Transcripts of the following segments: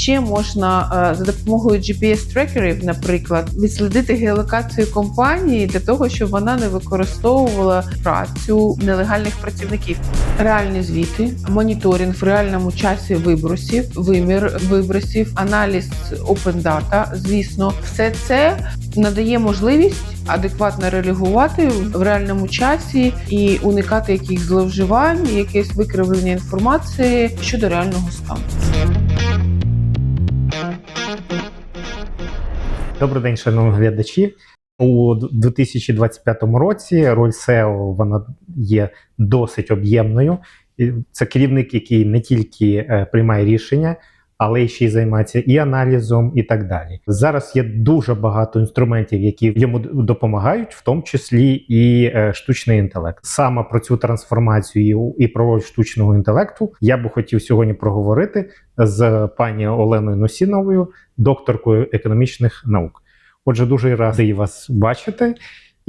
Ще можна е, за допомогою GPS-трекерів, наприклад, відслідити геолокацію компанії для того, щоб вона не використовувала працю нелегальних працівників. Реальні звіти, моніторинг в реальному часі вибросів, вимір вибросів, аналіз open data, звісно, все це надає можливість адекватно реагувати в реальному часі і уникати якихось зловживань, якесь викривлення інформації щодо реального стану. Добрий день, шановні глядачі. У 2025 році роль SEO вона є досить об'ємною. Це керівник, який не тільки е, приймає рішення, але ще й займається і аналізом, і так далі. Зараз є дуже багато інструментів, які йому допомагають, в тому числі і е, штучний інтелект. Саме про цю трансформацію і про роль штучного інтелекту я би хотів сьогодні проговорити з пані Оленою Носіновою, докторкою економічних наук. Отже, дуже радий вас бачити.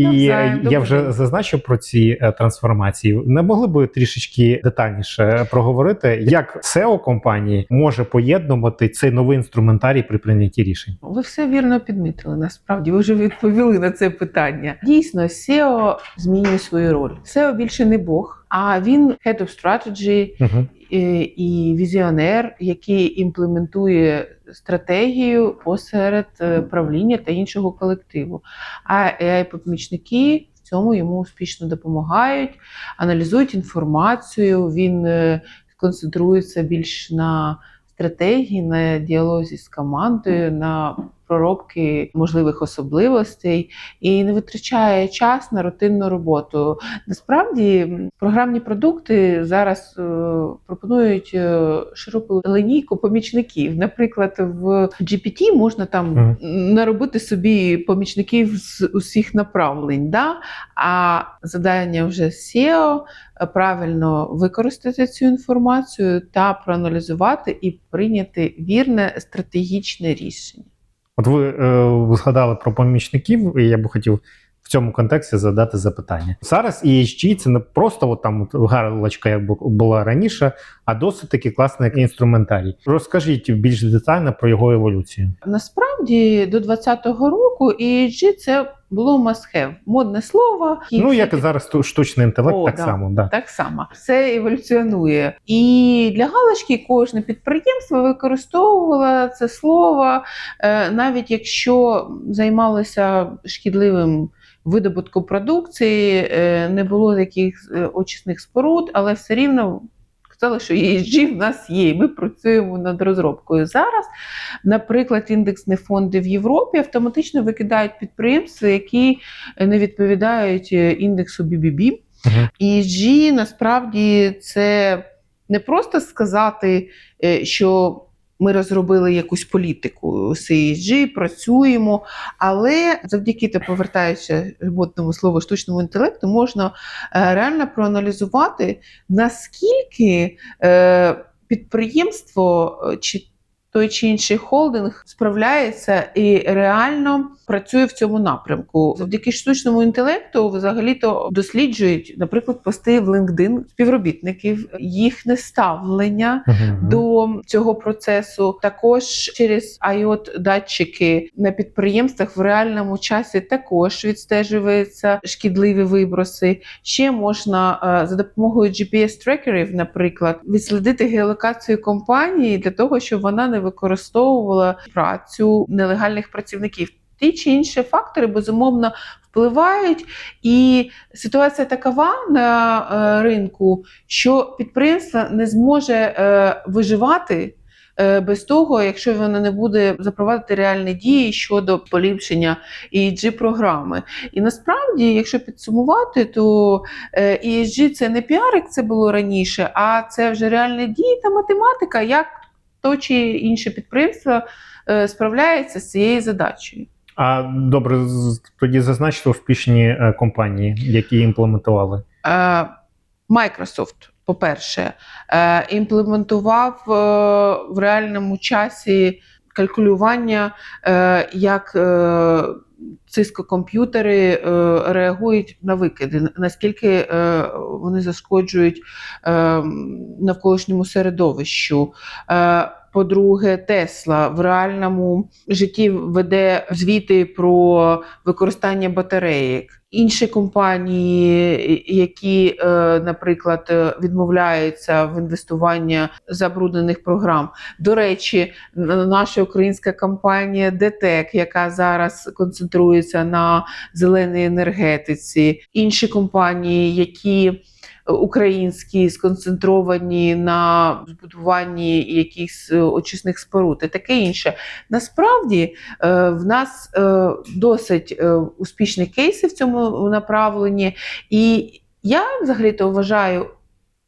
І Навзаєм, я вже день. зазначив про ці е, трансформації. Не могли б ви трішечки детальніше проговорити, як SEO компанії може поєднувати цей новий інструментарій при прийнятті рішень? Ви все вірно підмітили. Насправді ви вже відповіли на це питання. Дійсно, SEO змінює свою роль. SEO більше не Бог, а він head of strategy Угу. е, і візіонер, який імплементує стратегію посеред е, правління та іншого колективу. А AI-помічники в цьому йому успішно допомагають, аналізують інформацію. Він е, концентрується більш на стратегії, на діалозі з командою, на проробки можливих особливостей і не витрачає час на рутинну роботу. Насправді програмні продукти зараз е, пропонують е, широку линійку помічників. Наприклад, в GPT можна там Мгм. наробити собі помічників з усіх направлень. Да? А завдання вже SEO е, правильно використати цю інформацію та проаналізувати і прийняти вірне стратегічне рішення. От ви е, згадали про помічників, і я би хотів в цьому контексті задати запитання. Зараз ESG – це не просто от там от галочка, як бу- була раніше, а досить таки класний інструментарій. Розкажіть більш детально про його еволюцію. Насправді до 2020 року ESG – це було must-have. модне слово. Ну всі як і зараз ту- штучний інтелект, О, так да. само. Да. Так само все еволюціонує. І для галочки кожне підприємство використовувало це слово, е, навіть якщо займалося шкідливим видобутком продукції, е, не було таких е, очисних споруд, але все рівно. Сказали, що ESG в нас є, і ми працюємо над розробкою. Зараз, наприклад, індексні фонди в Європі автоматично викидають підприємства, які не відповідають е, індексу BBB. Мгм. ESG насправді це не просто сказати, що ми розробили якусь політику з працюємо, але завдяки та повертаючи модному слову штучному інтелекту, можна е, реально проаналізувати, наскільки е, підприємство е, чи той чи інший холдинг справляється і реально працює в цьому напрямку. Завдяки штучному інтелекту взагалі-то досліджують, наприклад, пости в LinkedIn співробітників, їхнє ставлення Мгм. до цього процесу. Також через IoT датчики на підприємствах в реальному часі також відстежуються шкідливі виброси. Ще можна е, за допомогою GPS-трекерів, наприклад, відслідити геолокацію компанії для того, щоб вона не використовувала працю нелегальних працівників. Ті чи інші фактори безумовно впливають, і ситуація такова на е, ринку, що підприємство не зможе е, виживати. е, Без того, якщо вона не буде запровадити реальні дії щодо поліпшення ESG програми. І насправді, якщо підсумувати, то ESG – це не піар, як це було раніше, а це вже реальні дії та математика, як то чи інше підприємство е, справляється з цією задачею. А добре, тоді зазначте успішні е, компанії, які імплементували. Майкрософт. Microsoft, по-перше, е, імплементував е, в реальному часі калькулювання, е, як е, Cisco-комп'ютери е, реагують на викиди, наскільки вони зашкоджують е, навколишньому середовищу. По-друге, Тесла в реальному житті веде звіти про використання батареїк. Інші компанії, які, е, наприклад, відмовляються в інвестування забруднених програм. До речі, наша українська компанія ДТЕК, яка зараз концентрується на зеленій енергетиці, інші компанії, які українські сконцентровані на збудуванні якихось е, очисних споруд і таке інше. Насправді е, в нас е, досить успішні кейси в цьому направленні, і я взагалі-то вважаю.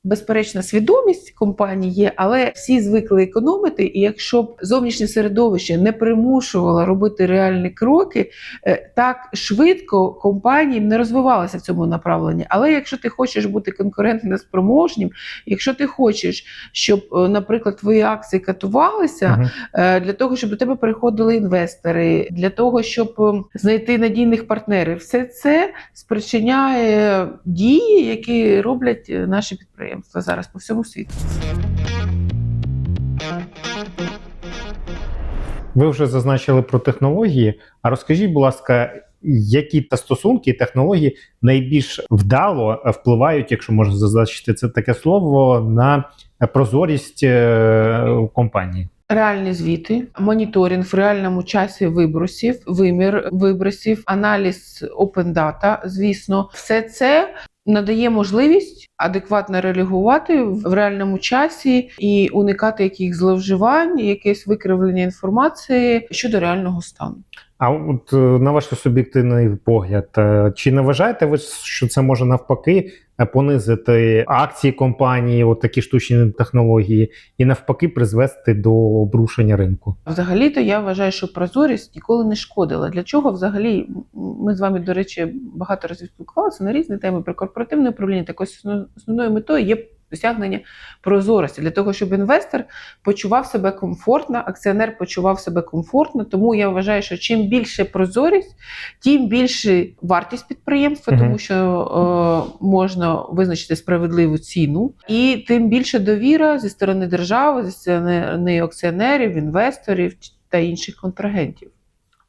Безперечна свідомість компанії є, але всі звикли економити. І якщо б зовнішнє середовище не примушувало робити реальні кроки, е, так швидко компанії не розвивалися в цьому направленні. Але якщо ти хочеш бути конкурентно спроможнім, якщо ти хочеш, щоб, е, наприклад, твої акції катувалися, Мгм. е, для того, щоб до тебе приходили інвестори, для того, щоб знайти надійних партнерів, все це спричиняє дії, які роблять наші підприємства зараз по всьому світу. Ви вже зазначили про технології. А розкажіть, будь ласка, які та стосунки і технології найбільш вдало впливають, якщо можна зазначити це таке слово, на прозорість е, компанії? Реальні звіти, моніторинг в реальному часі вибросів, вимір вибросів, аналіз open data, звісно, все це надає можливість адекватно реагувати в реальному часі і уникати яких зловживань, якесь викривлення інформації щодо реального стану. А от е, на ваш суб'єктивний погляд, е, чи не вважаєте ви, що це може навпаки понизити акції компанії, от такі штучні технології, і навпаки призвести до обрушення ринку? Взагалі-то я вважаю, що прозорість ніколи не шкодила. Для чого взагалі ми з вами, до речі, багато разів спілкувалися на різні теми про корпоративне управління. Так ось основною метою є досягнення прозорості для того, щоб інвестор почував себе комфортно, акціонер почував себе комфортно. Тому я вважаю, що чим більше прозорість, тим більше вартість підприємства, Мгм. тому що е, можна визначити справедливу ціну, і тим більше довіра зі сторони держави, зі сторони акціонерів, інвесторів та інших контрагентів.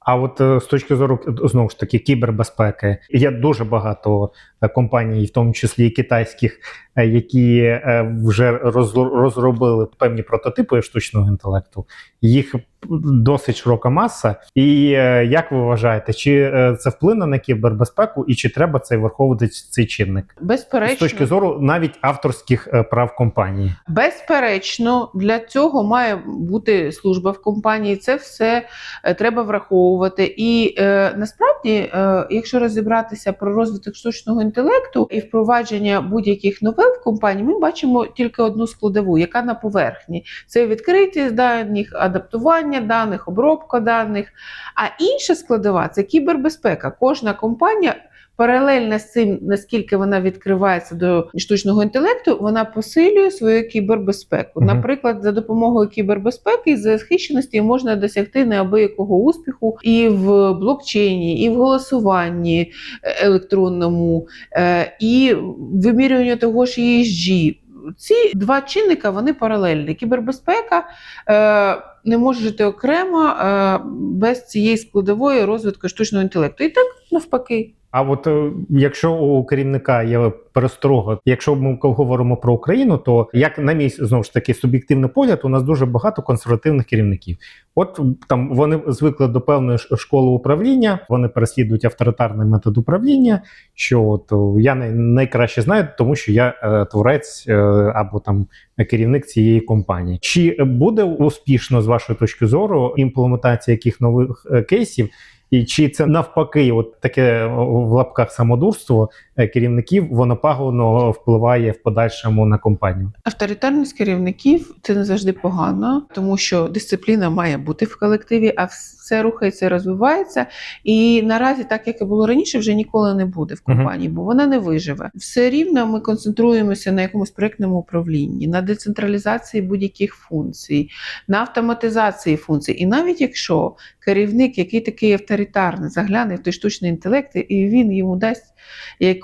А от е, з точки зору знову ж таки кібербезпеки, є дуже багато компаній, в тому числі і китайських, е, які е, вже розробили певні прототипи штучного інтелекту. Їх досить широка маса. І е, як ви вважаєте, чи е, це вплине на кібербезпеку, і чи треба цей враховувати цей чинник Безперечно, з точки зору навіть авторських е, прав компанії? Безперечно, для цього має бути служба в компанії. Це все е, треба враховувати. І е, насправді, е, якщо розібратися про розвиток штучного інтелекту і впровадження будь-яких новин в компанії, ми бачимо тільки одну складову, яка на поверхні. Це відкритість даних, адаптування даних, обробка даних. А інша складова це кібербезпека. Кожна компанія. Паралельно з цим, наскільки вона відкривається до штучного інтелекту, вона посилює свою кібербезпеку. Наприклад, за допомогою кібербезпеки і захищеності можна досягти неабиякого успіху і в блокчейні, і в голосуванні е, електронному, е, і вимірюванні того ж ESG. Ці два чинника вони паралельні. Кібербезпека е, не може жити окремо е, без цієї складової розвитку штучного інтелекту. І так навпаки. А от е, якщо у керівника є пересторога, якщо ми говоримо про Україну, то як на мій знову ж таки суб'єктивний погляд, у нас дуже багато консервативних керівників. От там вони звикли до певної школи управління, вони переслідують авторитарний метод управління. Що от е, я най- найкраще знаю, тому що я е, творець е, або там керівник цієї компанії. Чи буде успішно з вашої точки зору імплементація яких нових е, кейсів? І чи це навпаки, от таке в лапках самодурство керівників, воно пагубно впливає в подальшому на компанію? Авторитарність керівників це не завжди погано, тому що дисципліна має бути в колективі, а все рухається, розвивається. І наразі, так як і було раніше, вже ніколи не буде в компанії, бо вона не виживе. Все рівно ми концентруємося на якомусь проєктному управлінні, на децентралізації будь-яких функцій, на автоматизації функцій. І навіть якщо керівник, який такий авторитарний, загляне в той штучний інтелект, і він йому дасть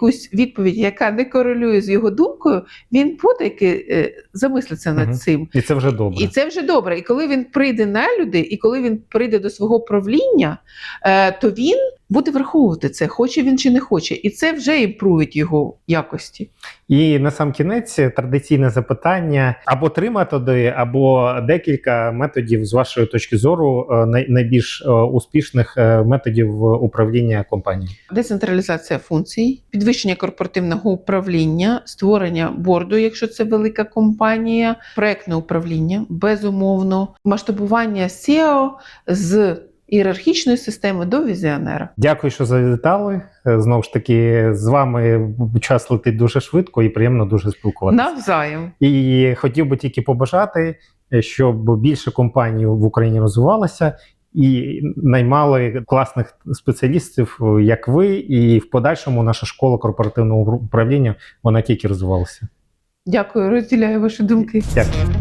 якусь відповідь, яка не корелює з його думкою, він подайки е, замислиться над угу. цим. І це вже добре. І це вже добре. І коли він прийде на люди, і коли він прийде до свого правління, е, то він буде враховувати це, хоче він чи не хоче. І це вже імпровить його якості. І на сам кінець традиційне запитання: або три методи, або декілька методів з вашої точки зору е, найбільш е, успішних е, методів управління компанією. Децентралізація функцій, підвищення корпоративного управління, створення борду, якщо це велика компанія, проектне управління, безумовно, масштабування SEO з ієрархічної системи до візіонера. Дякую, що завітали. Е, Знову ж таки, з вами час летить дуже швидко і приємно дуже спілкуватися. Навзаєм. І хотів би тільки побажати, е, щоб більше компаній в Україні розвивалося і наймали класних спеціалістів, е, як ви, і в подальшому наша школа корпоративного управління вона тільки розвивалася. Дякую, розділяю ваші думки. Дякую.